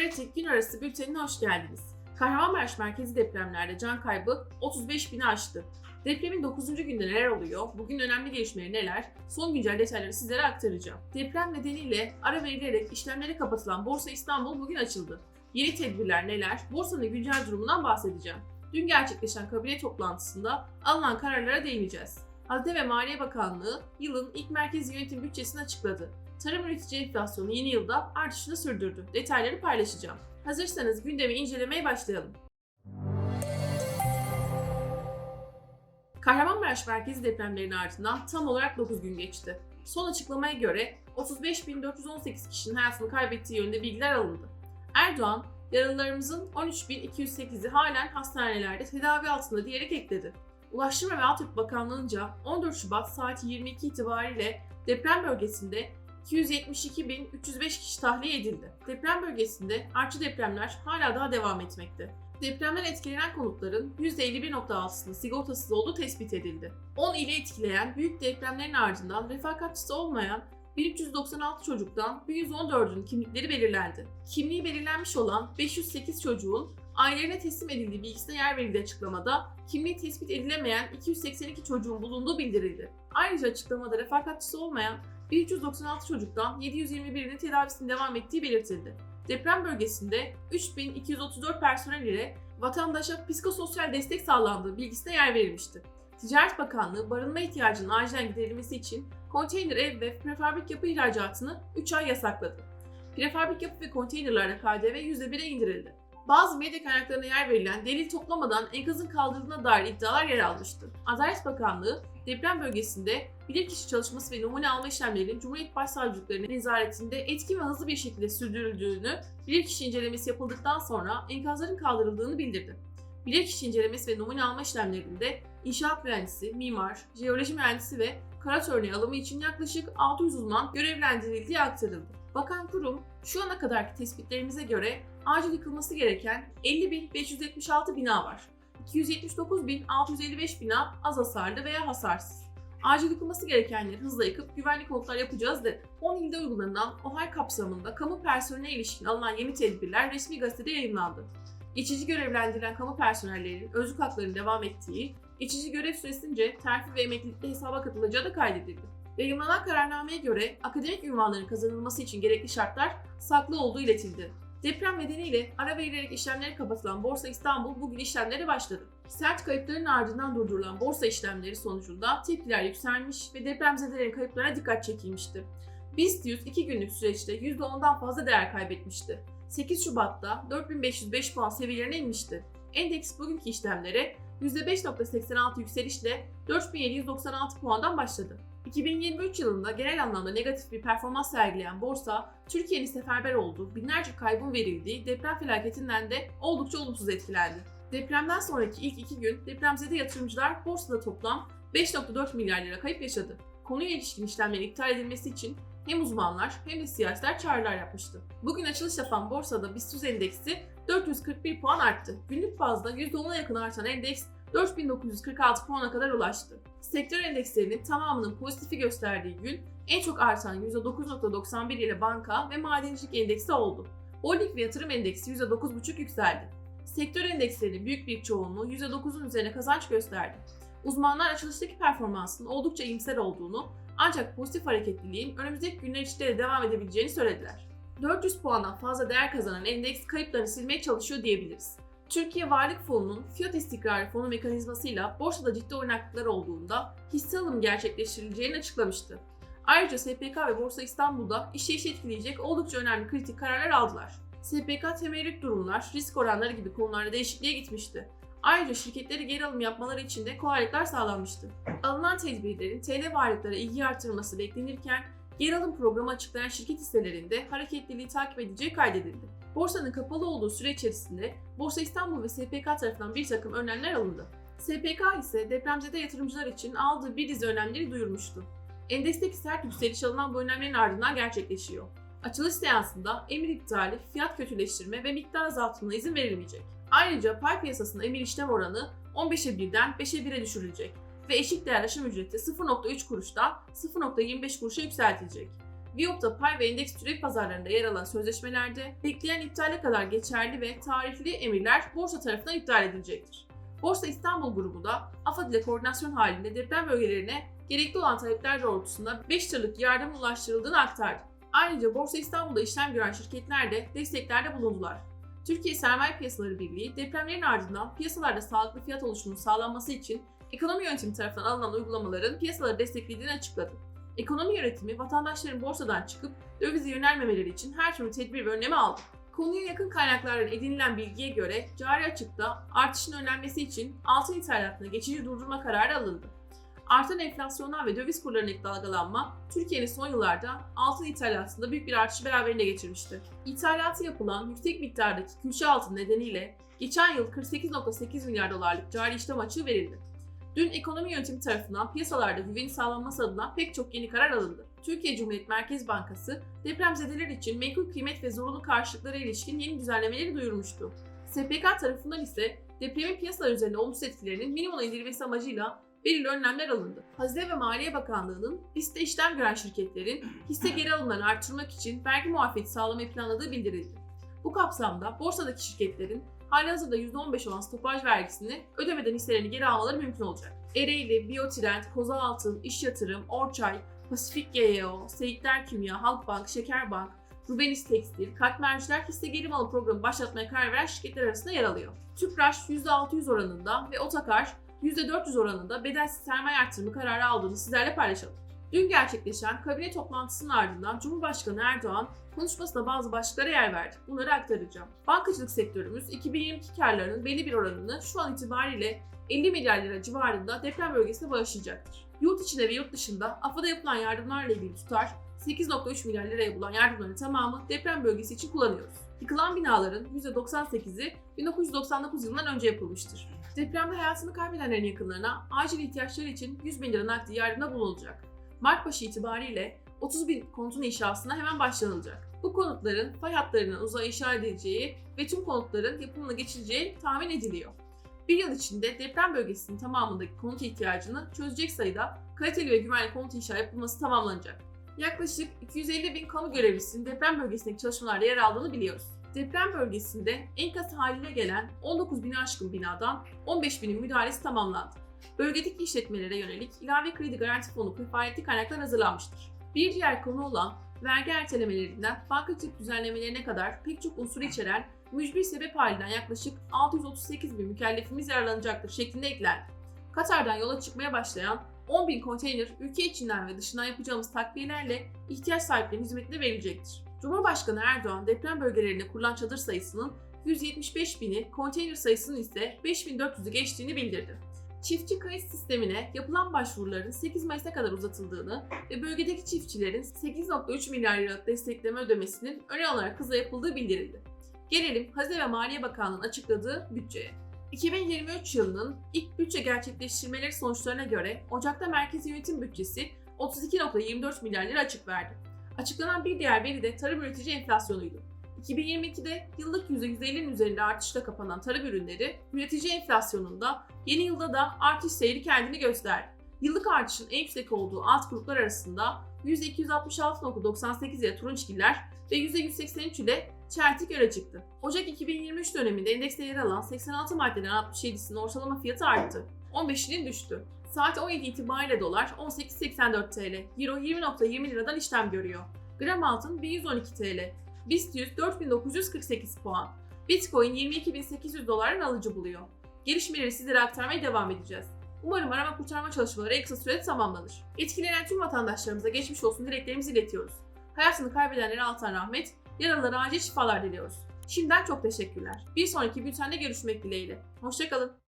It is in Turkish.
Habertürk gün arası bültenine hoş geldiniz. Kahramanmaraş merkezi depremlerde can kaybı 35 bini aştı. Depremin 9. günde neler oluyor, bugün önemli gelişmeleri neler, son güncel detayları sizlere aktaracağım. Deprem nedeniyle ara verilerek işlemlere kapatılan Borsa İstanbul bugün açıldı. Yeni tedbirler neler, borsanın güncel durumundan bahsedeceğim. Dün gerçekleşen kabine toplantısında alınan kararlara değineceğiz. Hazine ve Maliye Bakanlığı yılın ilk merkez yönetim bütçesini açıkladı. Tarım üretici enflasyonu yeni yılda artışını sürdürdü. Detayları paylaşacağım. Hazırsanız gündemi incelemeye başlayalım. Kahramanmaraş merkezi depremlerinin ardından tam olarak 9 gün geçti. Son açıklamaya göre 35.418 kişinin hayatını kaybettiği yönünde bilgiler alındı. Erdoğan, yaralılarımızın 13.208'i halen hastanelerde tedavi altında diyerek ekledi. Ulaştırma ve Altyapı Bakanlığı'nca 14 Şubat saat 22 itibariyle deprem bölgesinde 272.305 kişi tahliye edildi. Deprem bölgesinde artçı depremler hala daha devam etmekte. Depremden etkilenen konutların %51.6'sının sigortasız olduğu tespit edildi. 10 ili etkileyen büyük depremlerin ardından refakatçisi olmayan 1396 çocuktan 114'ünün kimlikleri belirlendi. Kimliği belirlenmiş olan 508 çocuğun ailelerine teslim edildiği bilgisine yer verildiği açıklamada kimliği tespit edilemeyen 282 çocuğun bulunduğu bildirildi. Ayrıca açıklamada refakatçisi olmayan 1396 çocuktan 721'inin tedavisinin devam ettiği belirtildi. Deprem bölgesinde 3234 personel ile vatandaşa psikososyal destek sağlandığı bilgisine yer verilmişti. Ticaret Bakanlığı barınma ihtiyacının acilen giderilmesi için konteyner ev ve prefabrik yapı ihracatını 3 ay yasakladı. Prefabrik yapı ve konteynerlarda KDV %1'e indirildi. Bazı medya kaynaklarına yer verilen delil toplamadan enkazın kaldırıldığına dair iddialar yer almıştı. Adalet Bakanlığı deprem bölgesinde bilirkişi çalışması ve numune alma işlemlerinin Cumhuriyet Başsavcılıklarının nezaretinde etkin ve hızlı bir şekilde sürdürüldüğünü, bilirkişi incelemesi yapıldıktan sonra enkazların kaldırıldığını bildirdi. Bilirkişi incelemesi ve numune alma işlemlerinde inşaat mühendisi, mimar, jeoloji mühendisi ve karat örneği alımı için yaklaşık 600 uzman görevlendirildiği aktarıldı. Bakan kurum şu ana kadarki tespitlerimize göre acil yıkılması gereken 50.576 bina var. 279.655 bina az hasarlı veya hasarsız. Acil yıkılması gerekenleri hızla yıkıp güvenlik konutlar yapacağız dedi. 10 ilde uygulanan OHAL kapsamında kamu personeline ilişkin alınan yeni tedbirler resmi gazetede yayınlandı. Geçici görevlendirilen kamu personellerinin özlük haklarının devam ettiği, geçici görev süresince terfi ve emeklilikte hesaba katılacağı da kaydedildi. Yayınlanan kararnameye göre akademik ünvanların kazanılması için gerekli şartlar saklı olduğu iletildi. Deprem nedeniyle ara verilerek işlemleri kapatılan Borsa İstanbul bugün işlemlere başladı. Sert kayıpların ardından durdurulan borsa işlemleri sonucunda tepkiler yükselmiş ve depremzedelerin kayıplarına dikkat çekilmişti. BIST 100 2 günlük süreçte %10'dan fazla değer kaybetmişti. 8 Şubat'ta 4505 puan seviyelerine inmişti. Endeks bugünkü işlemlere %5.86 yükselişle 4796 puandan başladı. 2023 yılında genel anlamda negatif bir performans sergileyen borsa, Türkiye'nin seferber olduğu, binlerce kaybın verildiği deprem felaketinden de oldukça olumsuz etkilendi. Depremden sonraki ilk iki gün depremzede yatırımcılar borsada toplam 5.4 milyar lira kayıp yaşadı. Konuya ilişkin işlemlerin iptal edilmesi için hem uzmanlar hem de siyasiler çağrılar yapmıştı. Bugün açılış yapan borsada BIST 100 endeksi 441 puan arttı. Günlük bazda %10'a yakın artan endeks 4946 puana kadar ulaştı. Sektör endekslerinin tamamının pozitifi gösterdiği gün en çok artan %9.91 ile banka ve madencilik endeksi oldu. Holding ve yatırım endeksi %9.5 yükseldi. Sektör endekslerinin büyük bir çoğunluğu %9'un üzerine kazanç gösterdi. Uzmanlar açılıştaki performansın oldukça iyimser olduğunu ancak pozitif hareketliliğin önümüzdeki günler içinde de devam edebileceğini söylediler. 400 puandan fazla değer kazanan endeks kayıplarını silmeye çalışıyor diyebiliriz. Türkiye Varlık Fonu'nun fiyat istikrarı fonu mekanizmasıyla borsada ciddi oynaklıklar olduğunda hisse alımı gerçekleştirileceğini açıklamıştı. Ayrıca SPK ve Borsa İstanbul'da işleyişi etkileyecek oldukça önemli kritik kararlar aldılar. SPK temerrüt durumlar, risk oranları gibi konularda değişikliğe gitmişti. Ayrıca şirketleri geri alım yapmaları için de kolaylıklar sağlanmıştı. Alınan tedbirlerin TL varlıklara ilgi artırılması beklenirken geri alım programı açıklayan şirket hisselerinde hareketliliği takip edeceği kaydedildi. Borsanın kapalı olduğu süre içerisinde Borsa İstanbul ve SPK tarafından bir takım önlemler alındı. SPK ise depremzede yatırımcılar için aldığı bir dizi önlemleri duyurmuştu. Endeksteki sert yükseliş alınan bu önlemlerin ardından gerçekleşiyor. Açılış seansında emir iptali, fiyat kötüleştirme ve miktar azaltımına izin verilmeyecek. Ayrıca pay piyasasında emir işlem oranı 15'e 1'den 5'e 1'e düşürülecek ve eşik değerleşim ücreti 0.3 kuruştan 0.25 kuruşa yükseltilecek. Viyop'ta pay ve endeks türev pazarlarında yer alan sözleşmelerde bekleyen iptale kadar geçerli ve tarihli emirler borsa tarafından iptal edilecektir. Borsa İstanbul grubu da AFAD ile koordinasyon halinde deprem bölgelerine gerekli olan talepler doğrultusunda 5 tırlık yardım ulaştırıldığını aktardı. Ayrıca Borsa İstanbul'da işlem gören şirketler de desteklerde bulundular. Türkiye Sermaye Piyasaları Birliği depremlerin ardından piyasalarda sağlıklı fiyat oluşumunun sağlanması için ekonomi yönetimi tarafından alınan uygulamaların piyasaları desteklediğini açıkladı. Ekonomi yönetimi vatandaşların borsadan çıkıp dövize yönelmemeleri için her türlü tedbir ve önlemi aldı. Konuya yakın kaynaklardan edinilen bilgiye göre cari açıkta artışın önlenmesi için altın ithalatına geçici durdurma kararı alındı. Artan enflasyondan ve döviz kurlarındaki dalgalanma Türkiye'nin son yıllarda altın ithalatında büyük bir artışı beraberinde getirmişti. İthalatı yapılan yüksek miktardaki külçe altın nedeniyle geçen yıl 48.8 milyar dolarlık cari işlem açığı verildi. Dün ekonomi yönetimi tarafından piyasalarda güveni sağlanması adına pek çok yeni karar alındı. Türkiye Cumhuriyet Merkez Bankası depremzedeler için menkul kıymet ve zorunlu karşılıklara ilişkin yeni düzenlemeleri duyurmuştu. SPK tarafından ise depremin piyasalar üzerinde olumsuz etkilerinin minimuma indirilmesi amacıyla belirli önlemler alındı. Hazine ve Maliye Bakanlığı'nın liste işlem gören şirketlerin hisse geri alımlarını artırmak için vergi muafiyeti sağlamayı planladığı bildirildi. Bu kapsamda borsadaki şirketlerin halihazırda %15 olan stopaj vergisini ödemeden hisselerini geri almaları mümkün olacak. Ereğli, Biotrend, Kozaltın, İş Yatırım, Orçay, Pasifik GYO, Seyitler Kimya, Halkbank, Şekerbank, Rubenis Tekstil, Kalkmerciler hisse geri alım programı başlatmaya karar veren şirketler arasında yer alıyor. Tüpraş %600 oranında ve Otakar %400 oranında bedelsiz sermaye artırımı kararı aldığını sizlerle paylaşalım. Dün gerçekleşen kabine toplantısının ardından Cumhurbaşkanı Erdoğan konuşmasında bazı başlıklara yer verdi. Bunları aktaracağım. Bankacılık sektörümüz 2022 karlarının belli bir oranını şu an itibariyle 50 milyar lira civarında deprem bölgesine bağışlayacaktır. Yurt içinde ve yurt dışında AFAD'a yapılan yardımlarla ilgili tutar 8.3 milyar liraya bulan yardımların tamamı deprem bölgesi için kullanıyoruz. Yıkılan binaların %98'i 1999 yılından önce yapılmıştır. Depremde hayatını kaybedenlerin yakınlarına acil ihtiyaçları için 100 bin lira nakdi yardımda bulunulacak. Mart başı itibariyle 30 bin konutun inşasına hemen başlanılacak. Bu konutların fay hatlarının uzağa inşa edileceği ve tüm konutların yapımına geçileceği tahmin ediliyor. Bir yıl içinde deprem bölgesinin tamamındaki konut ihtiyacını çözecek sayıda kaliteli ve güvenli konut inşa yapılması tamamlanacak. Yaklaşık 250 bin kamu görevlisinin deprem bölgesindeki çalışmalarda yer aldığını biliyoruz. Deprem bölgesinde enkaz haline gelen 19 bini aşkın binadan 15 binin müdahalesi tamamlandı. Bölgedeki işletmelere yönelik ilave kredi garanti fonu kefaletli kaynaklar hazırlanmıştır. Bir diğer konu olan vergi ertelemelerinden bankacılık düzenlemelerine kadar pek çok unsuru içeren mücbir sebep halinden yaklaşık 638 bin mükellefimiz yararlanacaktır şeklinde eklendi. Katar'dan yola çıkmaya başlayan 10 bin konteyner ülke içinden ve dışından yapacağımız takviyelerle ihtiyaç sahiplerinin hizmetine verilecektir. Cumhurbaşkanı Erdoğan deprem bölgelerinde kurulan çadır sayısının 175 bini, konteyner sayısının ise 5400'ü geçtiğini bildirdi. Çiftçi kayıt sistemine yapılan başvuruların 8 Mayıs'a kadar uzatıldığını ve bölgedeki çiftçilerin 8.3 milyar lira destekleme ödemesinin öne alarak hızla yapıldığı bildirildi. Gelelim Hazine ve Maliye Bakanlığı'nın açıkladığı bütçeye. 2023 yılının ilk bütçe gerçekleştirmeleri sonuçlarına göre Ocak'ta Merkezi Yönetim Bütçesi 32.24 milyar lira açık verdi. Açıklanan bir diğer veri de tarım üretici enflasyonuydu. 2022'de yıllık %150'nin üzerinde artışla kapanan tarım ürünleri, üretici enflasyonunda yeni yılda da artış seyri kendini gösterdi. Yıllık artışın en yüksek olduğu alt gruplar arasında %266.98 ile turunçgiller ve %183 ile çeltik öne çıktı. Ocak 2023 döneminde endekste yer alan 86 maddeden 67'sinin ortalama fiyatı arttı. 15'inin düştü. Saat 17 itibariyle dolar 18.84 TL, Euro 20.20 liradan işlem görüyor. Gram altın 1112 TL, BIST 100 4948 puan, Bitcoin 22.800 dolardan alıcı buluyor. Gelişmeleri sizlere aktarmaya devam edeceğiz. Umarım arama kurtarma çalışmaları en kısa sürede tamamlanır. Etkilenen tüm vatandaşlarımıza geçmiş olsun dileklerimizi iletiyoruz. Hayatını kaybedenlere altan rahmet, yaralılara acil şifalar diliyoruz. Şimdiden çok teşekkürler. Bir sonraki bültende görüşmek dileğiyle. Hoşçakalın.